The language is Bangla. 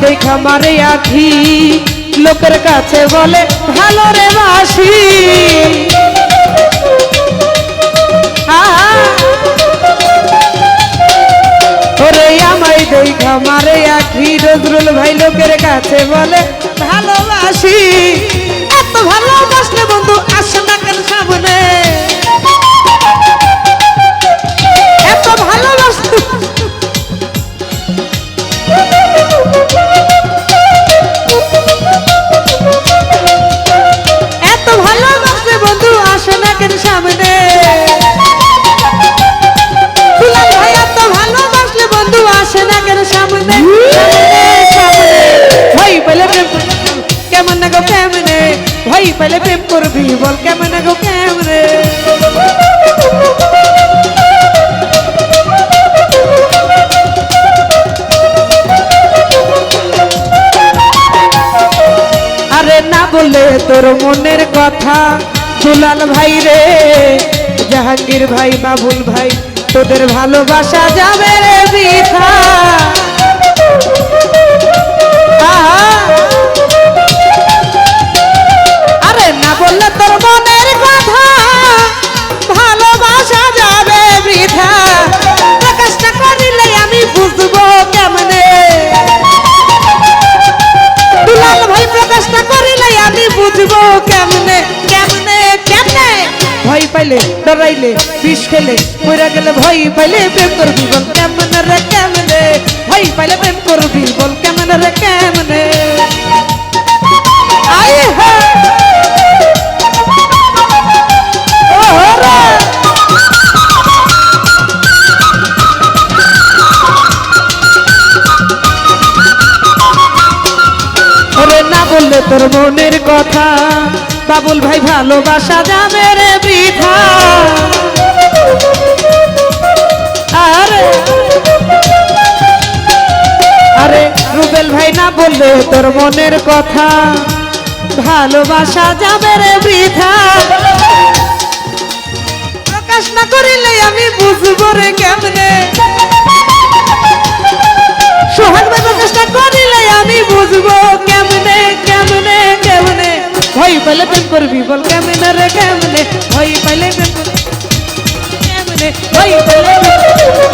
দেখা মারে আখি। লোকের কাছে বলে, ভালো রে বাসি। ওরে আমায় দেখা মারে আখি। নজরুল ভাই লোকের কাছে বলে ভালোবাসি সামনে। দুলাল ভাই এত ভালোবাসলে বন্ধু আসে না সামনে? ভাই পেলে কেমন না গো কেমনে ভাই পেলে করবি বল, কেমন না গো কেমনে আরে না বলে তোর মনের কথা দুলাল ভাই রে, জাহাঙ্গীর ভাই, বাবুল ভাই, তোদের ভালোবাসা যাবে রে বৃথা। আরে না বললে পাইলে ডরাইলে বিষ খেলে মরে গেলে ভয় পাইলে প্রেম করবি বল কেমন রে কেমনে? ভয় পাইলে প্রেম করবি বল কেমন রে কেমনে? আই হে! ওহো রে! ওরে না বললে তোর মনের কথা, বাবুল ভাই ভালোবাসা যাবে রে। রুবেল ভাই না বললে তোর মনের কথা। ভালোবাসা যাবে রে বৃথা। প্রকাশ না করিলে আমি বুঝব রে কেমনে। সোহাগ ভাই প্রকাশটা করিলে আমি বুঝব কেমনে কেমনে কেমনে। ভয় পেলে প্রেম করবি বল কেমনে রে, কেমনে? ভয় পেলে প্রেম কেমনে? ভয় করবি।